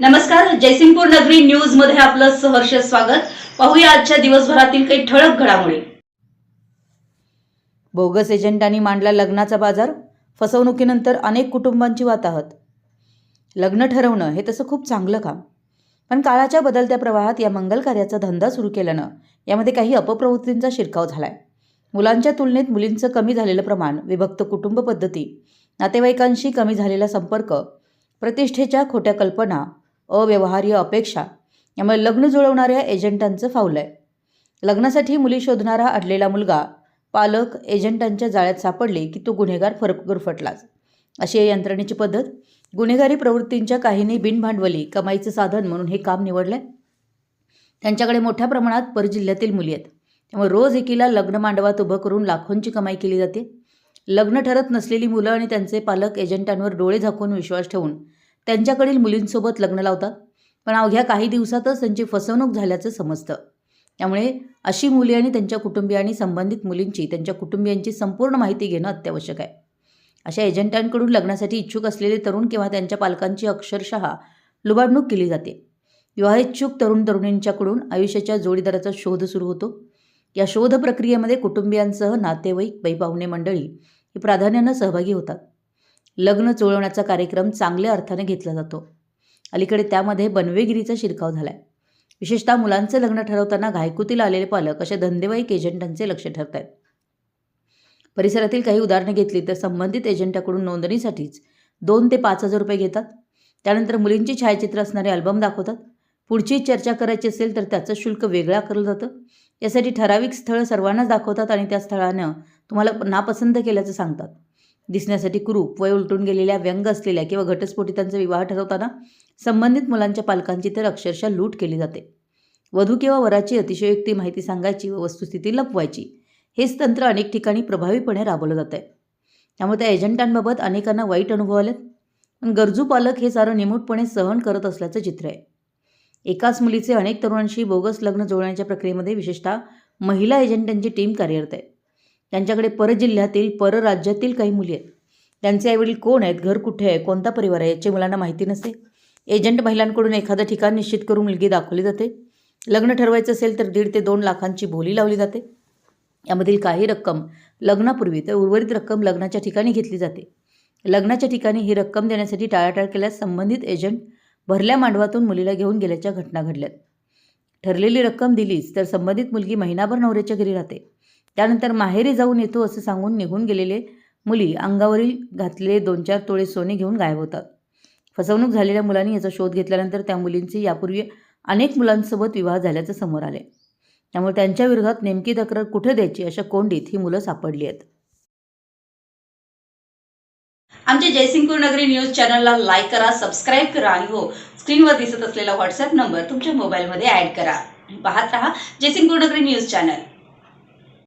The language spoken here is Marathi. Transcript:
नमस्कार जयसिंगपूर नगरी न्यूजमध्ये आपलं सहर्ष स्वागत. पाहूया आजच्या दिवसभरातील काही ठळक घडामोडी. बोगस एजंटांनी मांडला लग्नाचा बाजार फसवणुकीनंतर अनेक कुटुंबांची वाताहत. लग्न ठरवणं हे तसं खूप चांगलं काम. पण काळाच्या बदलत्या प्रवाहात या मंगल कार्याचा धंदा सुरू केल्यानं यामध्ये काही अपप्रवृत्तींचा शिरकाव झालाय. मुलांच्या तुलनेत मुलींचं कमी झालेलं प्रमाण विभक्त कुटुंब पद्धती नातेवाईकांशी कमी झालेला संपर्क प्रतिष्ठेच्या खोट्या कल्पना अव्यवहार्य अपेक्षा. यामुळे लग्न जुळवणाऱ्या एजंटांचं फावलं आहे. लग्नासाठी मुली शोधणारा अडलेला मुलगा पालक एजंटांच्या जाळ्यात सापडले की तो गुन्हेगार फरक गुरफटलाच. अशी या यंत्रणेची पद्धत? गुन्हेगारी प्रवृत्तींच्या काहींनी बिनभांडवली कमाईचं साधन म्हणून हे काम निवडलंय? त्यांच्याकडे मोठ्या प्रमाणात परजिल्ह्यातील मुली आहेत. त्यामुळे रोज एकीला लग्न मांडवात उभं करून लाखोंची कमाई केली जाते. लग्न ठरत नसलेली मुलं आणि त्यांचे पालक एजंटांवर डोळे झाकून विश्वास ठेवून त्यांच्याकडील मुलींसोबत लग्न लावतात. पण अवघ्या काही दिवसातच त्यांची फसवणूक झाल्याचं समजतं. त्यामुळे अशी मुली आणि त्यांच्या कुटुंबियांनी संबंधित मुलींची त्यांच्या कुटुंबियांची संपूर्ण माहिती घेणं अत्यावश्यक आहे. अशा एजंटांकडून लग्नासाठी इच्छुक असलेले तरुण किंवा त्यांच्या पालकांची अक्षरशः लुबाडणूक केली जाते. विवाहेच्छुक तरुण तरुणींच्याकडून आयुष्याच्या जोडीदाराचा शोध सुरू होतो. या शोध प्रक्रियेमध्ये कुटुंबियांसह नातेवाईक बैपाहुणे मंडळी ही प्राधान्यानं सहभागी होतात. लग्न जुळवण्याचा कार्यक्रम चांगल्या अर्थाने घेतला जातो. अलीकडे त्यामध्ये बनवेगिरीचा शिरकाव झाला आहे विशेषतः मुलांचे लग्न ठरवताना घायकुतीला आलेले पालक अशा धंदेवाईक एजंटांचे लक्ष ठरत आहेत परिसरातील काही उदाहरणे घेतली तर संबंधित एजंटाकडून नोंदणीसाठीच दोन ते पाच हजार रुपये घेतात. त्यानंतर मुलींची छायाचित्र असणारे अल्बम दाखवतात. पुढची चर्चा करायची असेल तर त्याचं शुल्क वेगळं आकारलं जातं. यासाठी ठराविक स्थळं सर्वांनाच दाखवतात आणि त्या स्थळानं तुम्हाला नापसंत केल्याचं सांगतात. दिसण्यासाठी कुरूप वय उलटून गेलेल्या व्यंग असलेल्या किंवा घटस्फोटितांचा विवाह ठरवताना संबंधित मुलांच्या पालकांची तर अक्षरशः लूट केली जाते. वधू किंवा वराची अतिशयोक्ती माहिती सांगायची व वस्तुस्थिती लपवायची हेच तंत्र अनेक ठिकाणी प्रभावीपणे राबवलं जात आहे त्यामुळे त्या एजंटांबाबत अनेकांना वाईट अनुभव आलेत. पण गरजू पालक हे सारं निमूटपणे सहन करत असल्याचं चित्र आहे. एकाच मुलीचे अनेक तरुणांशी बोगस लग्न जोडण्याच्या प्रक्रियेमध्ये विशेषतः महिला एजंटांची टीम कार्यरत आहे. त्यांच्याकडे परजिल्ह्यातील परराज्यातील काही मुली आहेत. त्यांचे आईवडील कोण आहेत? घर कुठे आहे? कोणता परिवार आहे? याची मुलांना माहिती नसते एजंट महिलांकडून एखादं ठिकाण निश्चित करून मुलगी दाखवली जाते. लग्न ठरवायचं असेल तर दीड ते दोन लाखांची बोली लावली जाते. यामधील काही रक्कम लग्नापूर्वी तर उर्वरित रक्कम लग्नाच्या ठिकाणी घेतली जाते. लग्नाच्या ठिकाणी ही रक्कम देण्यासाठी टाळाटाळ केल्यास संबंधित एजंट भरल्या मांडवातून मुलीला घेऊन गेल्याच्या घटना घडल्यात. ठरलेली रक्कम दिलीच तर संबंधित मुलगी महिनाभर नवऱ्याच्या घरी राहते. त्यानंतर माहेरी जाऊन येतो असं सांगून निघून गेलेले मुली अंगावरील घातलेले दोन चार तोळे सोने घेऊन गायब होतात. फसवणूक झालेल्या मुलांनी याचा शोध घेतल्यानंतर त्या मुलींचे यापूर्वी अनेक मुलांसोबत विवाह झाल्याचं समोर आले. त्यामुळे त्यांच्या विरोधात नेमकी तक्रार कुठे द्यायची अशा कोंडीत ही मुलं सापडली आहेत. आमच्या जयसिंगपूर नगरी न्यूज चॅनलला लाईक करा सबस्क्राईब करा आणि हो स्क्रीनवर दिसत असलेला व्हॉट्सअप नंबर तुमच्या मोबाईलमध्ये ऍड करा. पाहत रहा जयसिंगपूर नगरी न्यूज चॅनल.